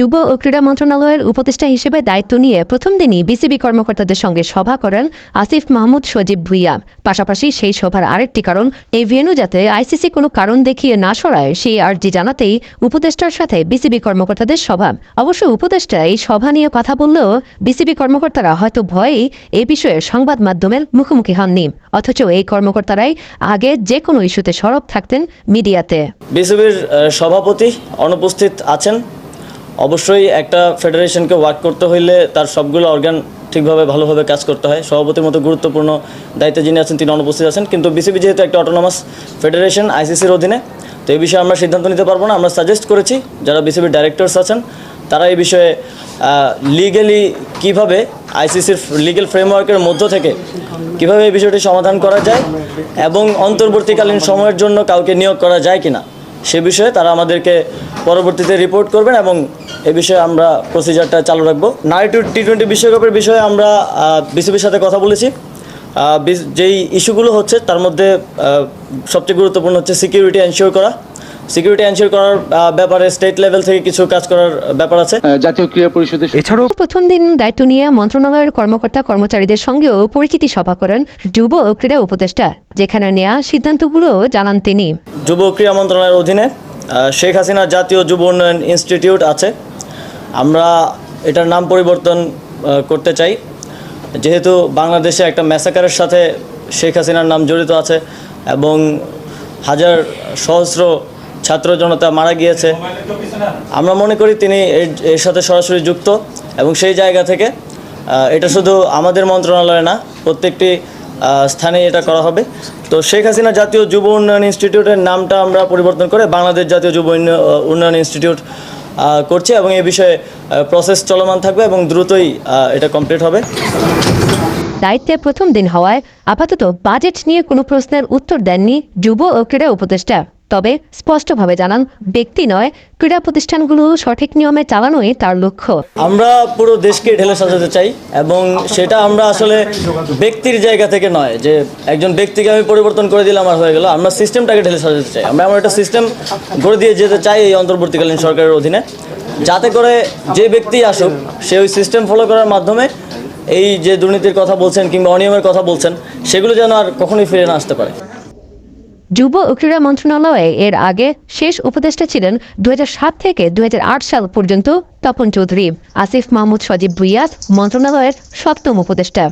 যুব ও ক্রীড়া মন্ত্রণালয়ের উপদেষ্টা হিসেবে দায়িত্ব নিয়ে প্রথম দিনই বিসিবি কর্মকর্তাদের সঙ্গে সভা করেন আসিফ মাহমুদ সজীব ভুইয়া। পাশাপাশি সেই সভার আরেকটি কারণ, এই ভেন্যু যাতে আইসিসি কোনো কারণ দেখিয়ে না সরায়, সেই আর্জি জানাতেই উপদেষ্টার সাথে বিসিবি কর্মকর্তাদের সভা। অবশ্য উপদেষ্টা এই সভা নিয়ে কথা বললেও বিসিবি কর্মকর্তারা হয়তো ভয়েই এই বিষয়ে সংবাদ মাধ্যমের মুখোমুখি হননি। অথচ এই কর্মকর্তারাই আগে যে কোনো ইস্যুতে সরব থাকতেন মিডিয়াতে। বিসিবির সভাপতি অনুপস্থিত আছেন। অবশ্যই একটা ফেডারেশনকে ওয়ার্ক করতে হইলে তার সবগুলো অর্গান ঠিকভাবে ভালোভাবে কাজ করতে হয়। সভাপতির মতো গুরুত্বপূর্ণ দায়িত্বে যিনি আছেন, তিনি অনুপস্থিত আছেন। কিন্তু বিসিবি যেহেতু একটা অটোনমাস ফেডারেশন আইসিসির অধীনে, তো এই বিষয়ে আমরা সিদ্ধান্ত নিতে পারব না। আমরা সাজেস্ট করেছি, যারা বিসিবির ডাইরেক্টরস আছেন, তারা এই বিষয়ে লিগেলি কীভাবে আইসিসির লিগেল ফ্রেমওয়ার্কের মধ্য থেকে কীভাবে এই বিষয়টি সমাধান করা যায় এবং অন্তর্বর্তীকালীন সময়ের জন্য কাউকে নিয়োগ করা যায় কিনা, সে বিষয়ে তারা আমাদেরকে পরবর্তীতে রিপোর্ট করবেন এবং এ বিষয়ে আমরা প্রসিজারটা চালু রাখব। নারী টি টোয়েন্টি বিশ্বকাপের বিষয়ে আমরা বিসিবির সাথে কথা বলেছি। যেই ইস্যুগুলো হচ্ছে তার মধ্যে সবচেয়ে গুরুত্বপূর্ণ হচ্ছে সিকিউরিটি এনশিওর করা। সিকিউরিটি এনশিওর করার ব্যাপারে স্টেট লেভেল থেকে কিছু কাজ করার ব্যাপার আছে। জাতীয় ক্রীড়া পরিষদের এছাড়াও প্রথম দিন দায়িত্ব নিয়ে মন্ত্রণালয়ের কর্মকর্তা কর্মচারীদের সঙ্গেও পরিচিতি সভা করেন যুব ক্রীড়া উপদেষ্টা যেখানে নেওয়া সিদ্ধান্তগুলো জানান তিনি। যুব ক্রীড়া মন্ত্রণালয়ের অধীনে আহ, শেখ হাসিনা জাতীয় যুব উন্নয়ন ইনস্টিটিউট আছে। আমরা এটার নাম পরিবর্তন করতে চাই। যেহেতু বাংলাদেশে একটা ম্যাসাকারের সাথে শেখ হাসিনার নাম জড়িত আছে এবং হাজার সহস্র ছাত্র জনতা মারা গিয়েছে, আমরা মনে করি তিনি এর- সাথে সরাসরি যুক্ত এবং সেই জায়গা থেকে এটা শুধু আমাদের মন্ত্রণালয়ে না, প্রত্যেকটি স্থানে এটা করা হবে। তো শেখ হাসিনা জাতীয় যুব উন্নয়ন ইনস্টিটিউটের নামটা আমরা পরিবর্তন করে বাংলাদেশ জাতীয় যুব উন্ন- উন্নয়ন ইনস্টিটিউট করছি এবং এ বিষয়ে প্রসেস চলমান থাকবে এবং দ্রুতই এটা কমপ্লিট হবে। দায়িত্বে প্রথম দিন হওয়ায় আপাতত বাজেট নিয়ে কোনো প্রশ্নের উত্তর দেননি যুব ও ক্রীড়া উপদেষ্টা। তবে স্পষ্টভাবে জানান, ব্যক্তি নয়, ক্রীড়া প্রতিষ্ঠানগুলো সঠিক নিয়মে চালানোই তার লক্ষ্য। আমরা পুরো দেশকে ঢেলে সাজাতে চাই এবং সেটা আমরা আসলে ব্যক্তির জায়গা থেকে নয়, যে একজন ব্যক্তিকে আমি পরিবর্তন করে দিলাম আর হয়ে গেল। আমরা সিস্টেমটাকে ঢেলে সাজাতে চাই। আমরা এমন একটা সিস্টেম করে দিয়ে যেতে চাই এই অন্তর্বর্তীকালীন সরকারের অধীনে। যাতে করে যে ব্যক্তি আসুক, সে ওই সিস্টেম ফলো করার মাধ্যমে এই যে দুর্নীতির কথা বলছেন কিংবা অনিয়মের কথা বলছেন, সেগুলো যেন আর কখনোই ফিরে না আসতে পারে। যুব ও ক্রীড়া মন্ত্রণালয়ে এর আগে শেষ উপদেষ্টা ছিলেন দুই হাজার সাত থেকে দুই হাজার আট সাল পর্যন্ত তপন চৌধুরী, আসিফ মাহমুদ সজীব ভুইয়াস মন্ত্রণালয়ের সপ্তম উপদেষ্টা।